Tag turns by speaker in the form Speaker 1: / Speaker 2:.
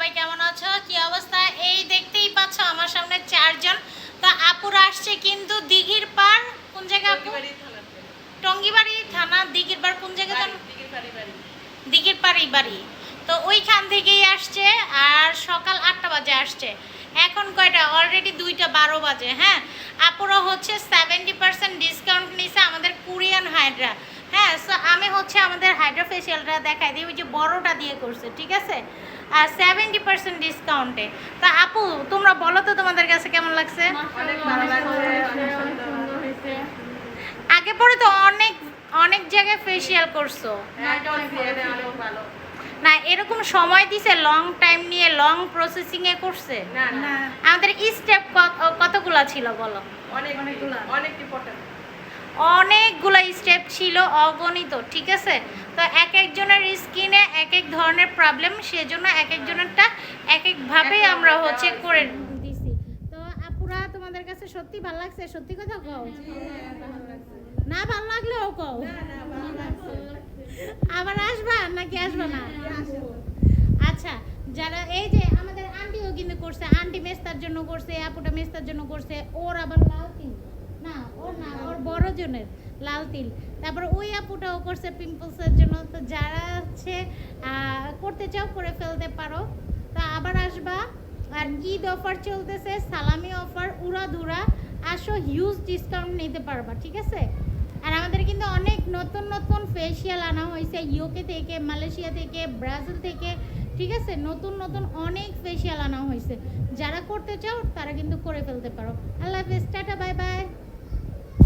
Speaker 1: সবাই কেমন আছো? কি অবস্থা? এই দেখতেই পাচ্ছ আমার সামনে চারজন। তো আপুরা আসছে কিন্তু দিঘির পার কোন জায়গা আপু? টঙ্গিবাড়ি থানা দিঘির পার কোন জায়গা দিঘির পাড়ি বাড়ি। তো ওইখান থেকেই আসছে আর সকাল আটটা বাজে আসছে। এখন কয়টা? অলরেডি দুইটা বারো বাজে হ্যাঁ? আপুরা হচ্ছে সেভেন্টি পার্সেন্ট ডিসকাউন্ট নিছে আমাদের কোরিয়ান হাইড্রা হ্যাঁ সো আমি হচ্ছে আমাদের হাইড্রা ফেসিয়ালটা দেখাই দিই ওই যে বড়টা দিয়ে করছে ঠিক আছে? সেভেন্টি পার্সেন্ট ডিসকাউন্টে তা আপু তোমরা বলো তো তোমাদের কাছে কেমন লাগছে? আগে পরে তো অনেক অনেক জায়গায় ফেসিয়াল করছ। না এরকম সময় দিছে লং টাইম নিয়ে লং প্রসেসিং এ করছে? আমাদের স্টেপ কতগুলা ছিল বলো?
Speaker 2: অনেক অনেকগুলা অনেক ইম্পর্টেন্ট
Speaker 1: অনেকগুলো স্টেপ ছিল অগণিত ঠিক আছে? তো এক একজনের স্কিনে এক এক ধরনের প্রবলেম সেজন্য এক একজনেরটা এক একভাবে
Speaker 2: এক এক
Speaker 1: আমরা হচ্ছে করে দিছি। তো আপুরা তোমাদের কাছে সত্যি ভালো লাগছে? সত্যি কথা কও? না ভালো লাগলেও কও? আবার আসবা নাকি আসবা না? আচ্ছা যারা এই যে আমাদের আন্টিও কিন্তু করছে আন্টি মেস্তার জন্য করছে আপুটা মেস্তার জন্য করছে ওর আবার লাল বড় জনের লাল তিল। তারপর ওই আপুটাও করছে পিম্পলসের জন্য। তো যারা হচ্ছে করতে চাও, করে ফেলতে পারো। তা আবার আসবা। আর ঈদ অফার চলতেছে, সালামি অফার, উড়াধুরা। আসো হিউজ ডিসকাউন্ট নিতে পারবা, ঠিক আছে? আর আমাদের কিন্তু অনেক নতুন নতুন ফেসিয়াল আনা হয়েছে ইউকে থেকে, মালয়েশিয়া থেকে, ব্রাজিল থেকে, ঠিক আছে? নতুন নতুন অনেক ফেসিয়াল আনা হয়েছে। যারা করতে চাও, তারা কিন্তু করে ফেলতে পারো। আল্লাহ হাফেজ।